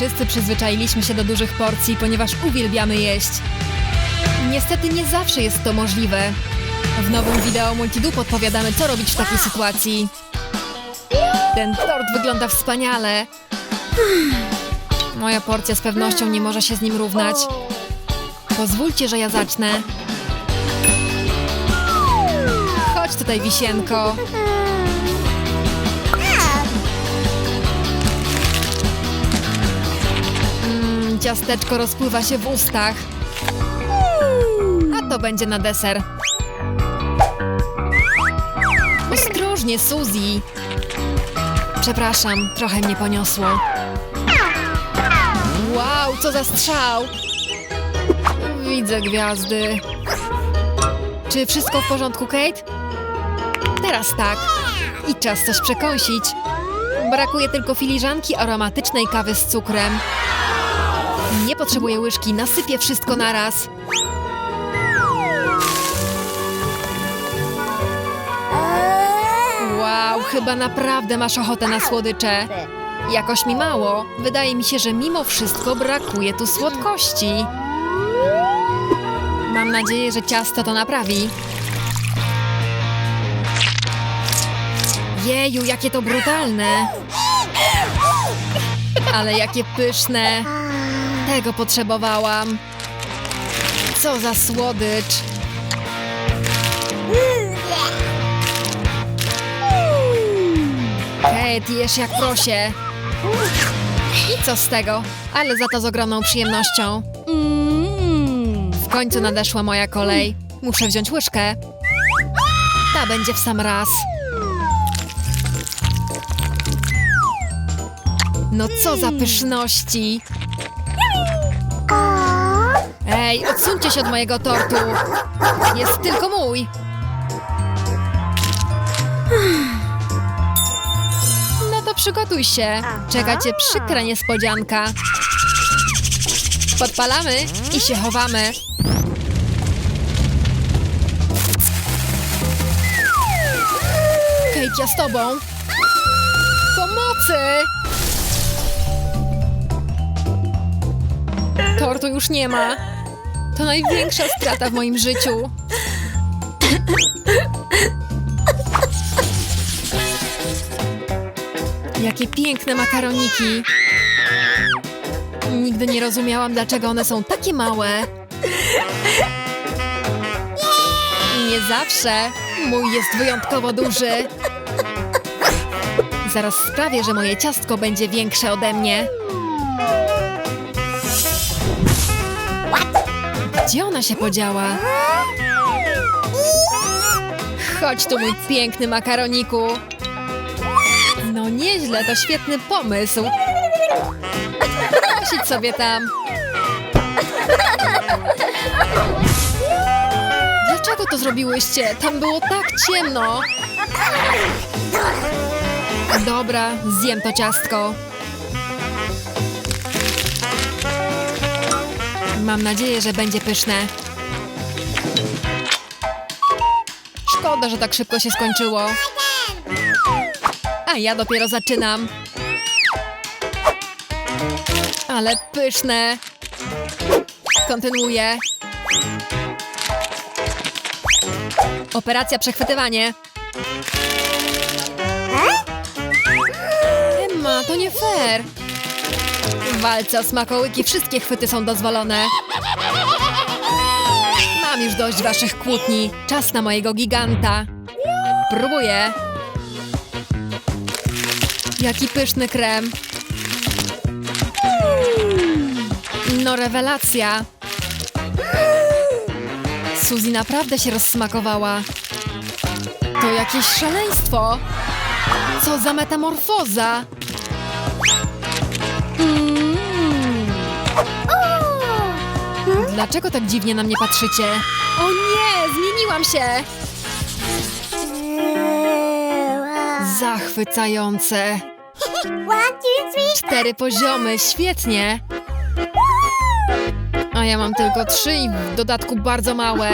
Wszyscy przyzwyczailiśmy się do dużych porcji, ponieważ uwielbiamy jeść. Niestety nie zawsze jest to możliwe. W nowym wideo Multidu podpowiadamy, co robić w takiej sytuacji. Ten tort wygląda wspaniale. Moja porcja z pewnością nie może się z nim równać. Pozwólcie, że ja zacznę. Chodź tutaj, wisienko. Ciasteczko rozpływa się w ustach. A to będzie na deser. Ostrożnie, Suzy. Przepraszam, trochę mnie poniosło. Wow, co za strzał! Widzę gwiazdy. Czy wszystko w porządku, Kate? Teraz tak. I czas coś przekąsić. Brakuje tylko filiżanki aromatycznej kawy z cukrem. Nie potrzebuję łyżki, nasypię wszystko naraz. Wow, chyba naprawdę masz ochotę na słodycze. Jakoś mi mało. Wydaje mi się, że mimo wszystko brakuje tu słodkości. Mam nadzieję, że ciasto to naprawi. Jeju, jakie to brutalne! Ale jakie pyszne! Tego potrzebowałam. Co za słodycz! Kate, jesz jak prosie. I co z tego? Ale za to z ogromną przyjemnością. W końcu nadeszła moja kolej. Muszę wziąć łyżkę. Ta będzie w sam raz. No co za pyszności! Ej, odsuńcie się od mojego tortu! Jest tylko mój! No to przygotuj się. Czeka cię przykra niespodzianka. Podpalamy i się chowamy. Kate, ja z tobą. Pomocy! Tortu już nie ma. To największa strata w moim życiu. Jakie piękne makaroniki. Nigdy nie rozumiałam, dlaczego one są takie małe. Nie zawsze. Mój jest wyjątkowo duży. Zaraz sprawię, że moje ciastko będzie większe ode mnie. Gdzie ona się podziała? Chodź tu, mój piękny makaroniku. No nieźle, to świetny pomysł. Siedź sobie tam. Dlaczego to zrobiłyście? Tam było tak ciemno. Dobra, zjem to ciastko. Mam nadzieję, że będzie pyszne. Szkoda, że tak szybko się skończyło. A ja dopiero zaczynam. Ale pyszne. Kontynuuję. Operacja przechwytywanie. Emma, to nie fair. W walce o smakołyki wszystkie chwyty są dozwolone. Mam już dość waszych kłótni. Czas na mojego giganta. Próbuję. Jaki pyszny krem. No rewelacja. Suzy naprawdę się rozsmakowała. To jakieś szaleństwo. Co za metamorfoza. Dlaczego tak dziwnie na mnie patrzycie? O nie, zmieniłam się. Zachwycające. Cztery poziomy, świetnie. A ja mam tylko trzy i w dodatku bardzo małe.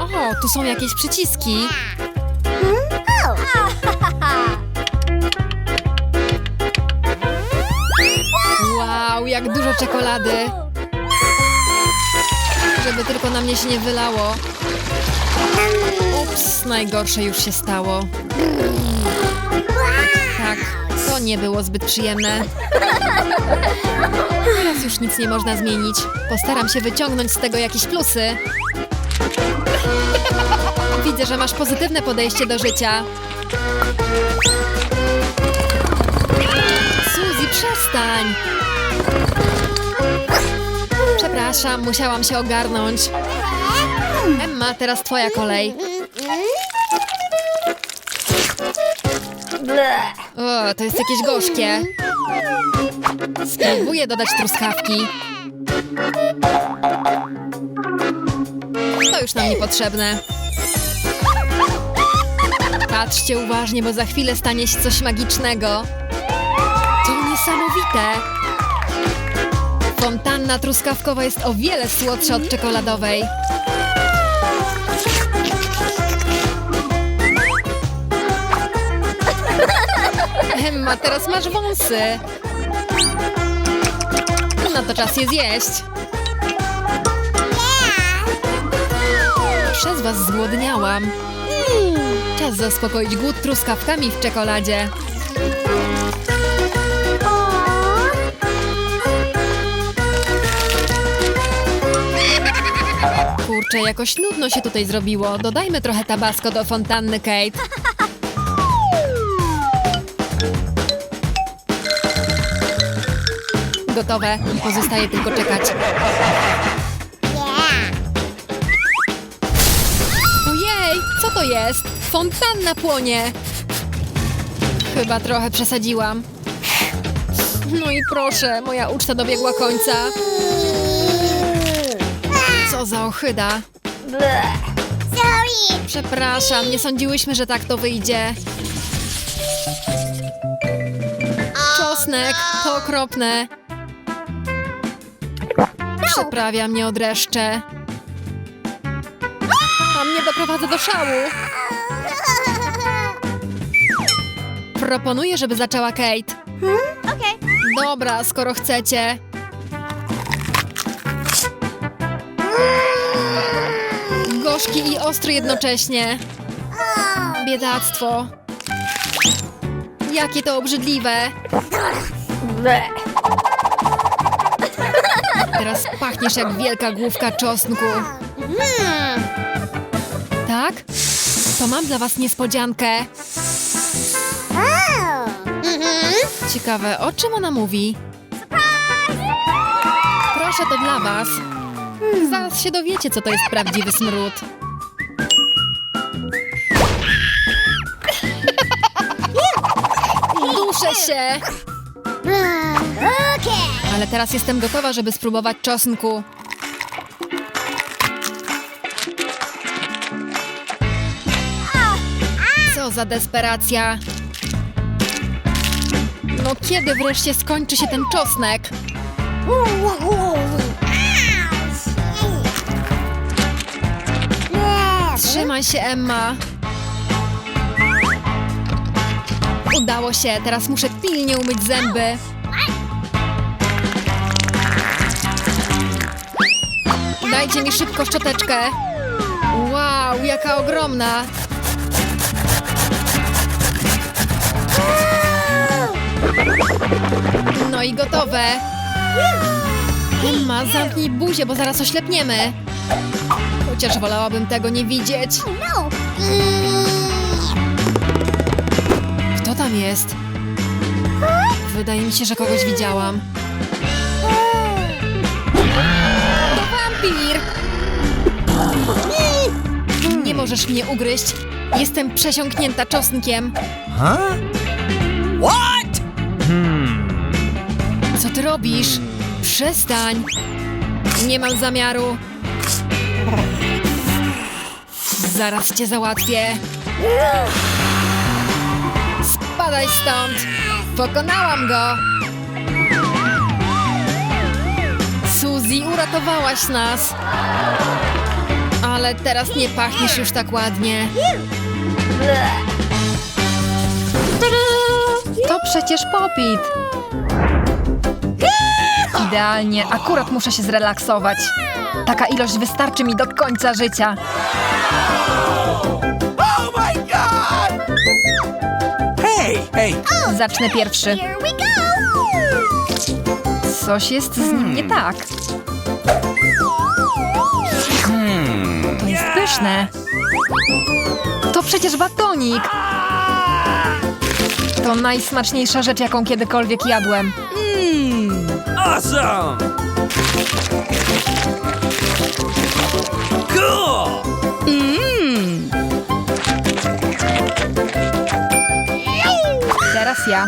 O, tu są jakieś przyciski. Dużo czekolady. Żeby tylko na mnie się nie wylało. Ups, najgorsze już się stało. Tak, to nie było zbyt przyjemne. Teraz już nic nie można zmienić. Postaram się wyciągnąć z tego jakieś plusy. Widzę, że masz pozytywne podejście do życia. Suzy, przestań! Przepraszam, musiałam się ogarnąć. Emma, teraz twoja kolej. O, to jest jakieś gorzkie. Spróbuję dodać truskawki. To już nam niepotrzebne. Patrzcie uważnie, bo za chwilę stanie się coś magicznego. To niesamowite! Fontanna truskawkowa jest o wiele słodsza od czekoladowej. Emma, teraz masz wąsy. No to czas je zjeść. Przez was zgłodniałam. Czas zaspokoić głód truskawkami w czekoladzie. Kurczę, jakoś nudno się tutaj zrobiło. Dodajmy trochę tabasco do fontanny Kate. Gotowe. Pozostaje tylko czekać. Ojej, co to jest? Fontanna płonie. Chyba trochę przesadziłam. No i proszę, moja uczta dobiegła końca. Co za ohyda. Sorry. Przepraszam, nie sądziłyśmy, że tak to wyjdzie. Czosnek, to okropne. Przyprawia mnie od dreszcze. A mnie doprowadza do szału. Proponuję, żeby zaczęła Kate. Okay. Dobra, skoro chcecie. Gorzki i ostry jednocześnie. Biedactwo. Jakie to obrzydliwe. Teraz pachniesz jak wielka główka czosnku. Tak? To mam dla was niespodziankę. Ciekawe, o czym ona mówi? Proszę, to dla was. Zaraz się dowiecie, co to jest prawdziwy smród. Duszę się! Ale teraz jestem gotowa, żeby spróbować czosnku. Co za desperacja! No kiedy wreszcie skończy się ten czosnek? Trzymaj się, Emma. Udało się, teraz muszę pilnie umyć zęby. Dajcie mi szybko szczoteczkę. Wow, jaka ogromna. No i gotowe. Emma, zamknij buzię, bo zaraz oślepniemy. Chociaż wolałabym tego nie widzieć. No. Kto tam jest? Wydaje mi się, że kogoś widziałam. To wampir! Nie możesz mnie ugryźć. Jestem przesiąknięta czosnkiem. Huh? What? Co ty robisz? Przestań. Nie mam zamiaru. Zaraz cię załatwię. Spadaj stąd. Pokonałam go. Suzy, uratowałaś nas. Ale teraz nie pachniesz już tak ładnie. To przecież popit. Idealnie, akurat muszę się zrelaksować. Taka ilość wystarczy mi do końca życia. Oh my god! Hey, hey. Zacznę pierwszy. Coś jest z nim nie tak. To jest pyszne. To przecież batonik. To najsmaczniejsza rzecz, jaką kiedykolwiek jadłem. Awesome! Cool! Teraz ja.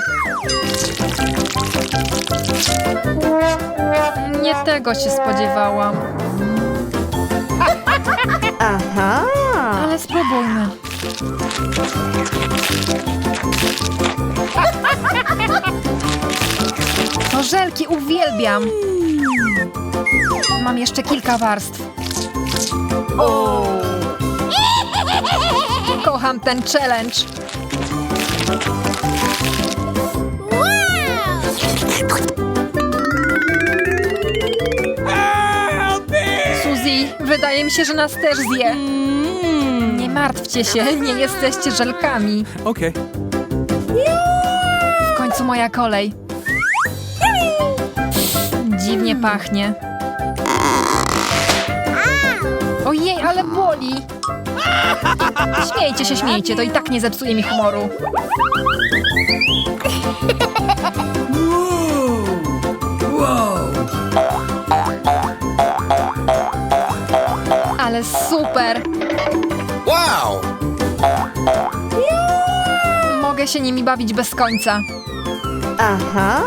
Nie tego się spodziewałam. Aha. Ale spróbujmy. To żelki uwielbiam. Mam jeszcze kilka warstw. O! Kocham ten challenge. Suzy, wydaje mi się, że nas też zje. Nie martwcie się, nie jesteście żelkami. Okay. W końcu moja kolej. Dziwnie pachnie. Ojej, ale boli. Śmiejcie się, śmiejcie, to i tak nie zepsuje mi humoru. Ale super. Wow! Mogę się nimi bawić bez końca. Aha.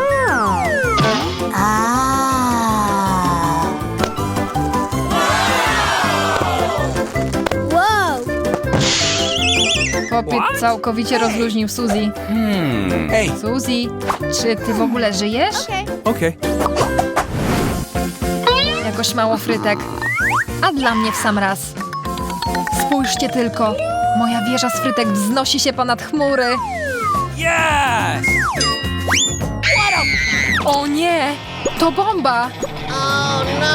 Ah. Popyt całkowicie rozluźnił Suzy. Hey, Suzy, czy ty w ogóle żyjesz? Okay. okay. Jakoś mało frytek. A dla mnie w sam raz. Spójrzcie tylko. Moja wieża z frytek wznosi się ponad chmury. Yes! O nie! To bomba! Oh no.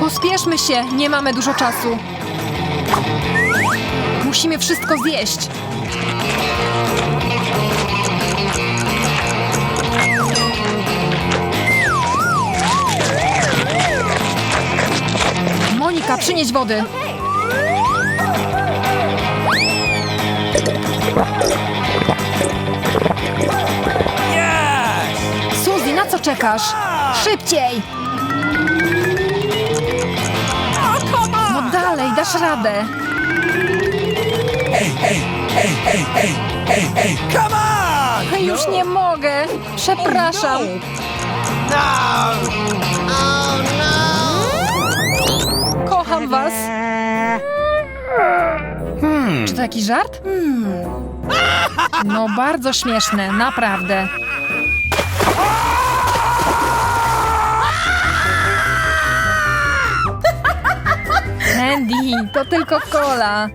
Pospieszmy się, nie mamy dużo czasu. Musimy wszystko zjeść. Monika, przynieś wody. Suzy, na co czekasz? Szybciej! No dalej, dasz radę. Come on! Już nie mogę. Przepraszam. No! Oh no. Kocham was. Czy to jakiś żart? No bardzo śmieszne, naprawdę. Andy, to tylko kola.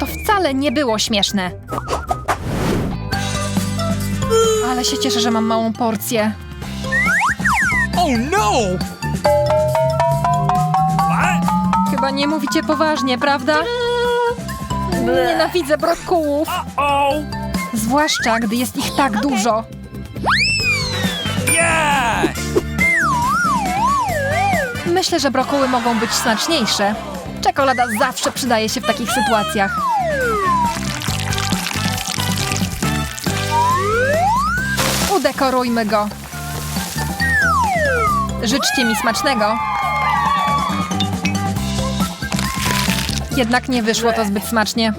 To wcale nie było śmieszne. Ale się cieszę, że mam małą porcję. Oh no! Chyba nie mówicie poważnie, prawda? Nienawidzę brokułów. Zwłaszcza, gdy jest ich tak dużo. Myślę, że brokuły mogą być smaczniejsze. Czekolada zawsze przydaje się w takich sytuacjach. Udekorujmy go. Życzcie mi smacznego. Jednak nie wyszło to zbyt smacznie.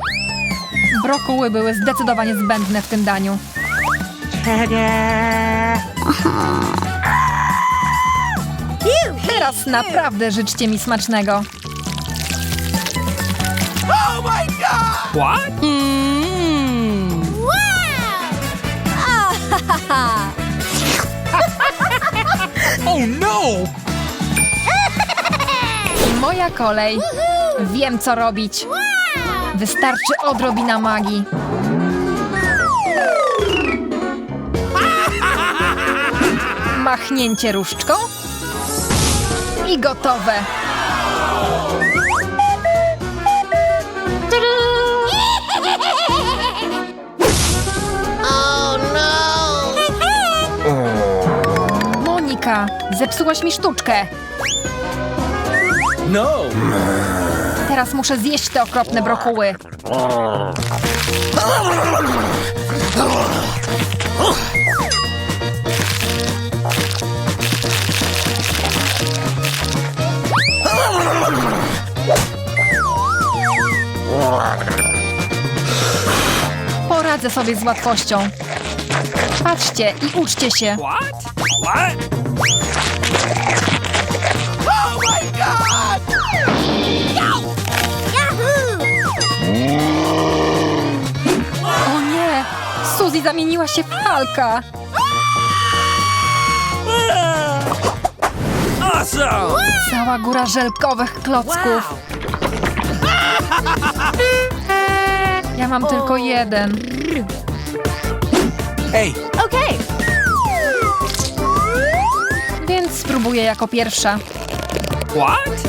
Brokuły były zdecydowanie zbędne w tym daniu. Teraz naprawdę życzcie mi smacznego. What? Oh no! Moja kolej. Wiem, co robić. Wystarczy odrobina magii. Machnięcie różdżką. I gotowe. Monika, zepsułaś mi sztuczkę. No. Teraz muszę zjeść te okropne brokuły. Poradzę sobie z łatwością. Patrzcie i uczcie się. What? What? Zamieniła się w Halka. Awesome! Cała góra żelkowych klocków. Ja mam tylko jeden. Hey, Okay. Więc spróbuję jako pierwsza. what?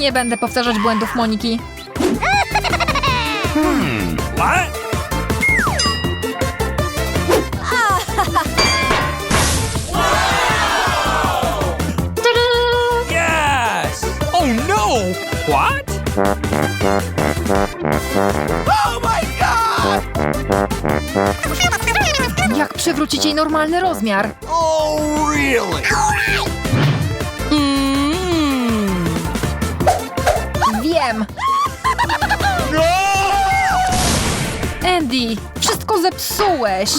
Nie będę powtarzać błędów Moniki. What? Yes! Oh no! What? Oh my god! Jak przywrócić jej normalny rozmiar? Oh really? Wiem! No! Andy, wszystko zepsułeś.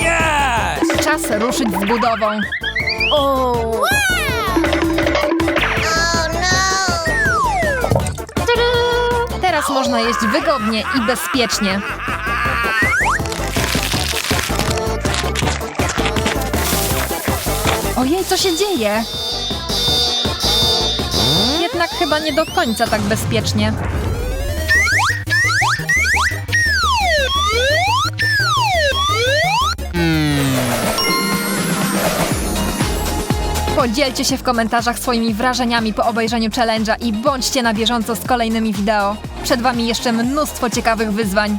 Yes! Czas ruszyć z budową. No! Teraz można jeść wygodnie i bezpiecznie. Co się dzieje? Jednak chyba nie do końca tak bezpiecznie. Podzielcie się w komentarzach swoimi wrażeniami po obejrzeniu challenge'a i bądźcie na bieżąco z kolejnymi wideo. Przed Wami jeszcze mnóstwo ciekawych wyzwań.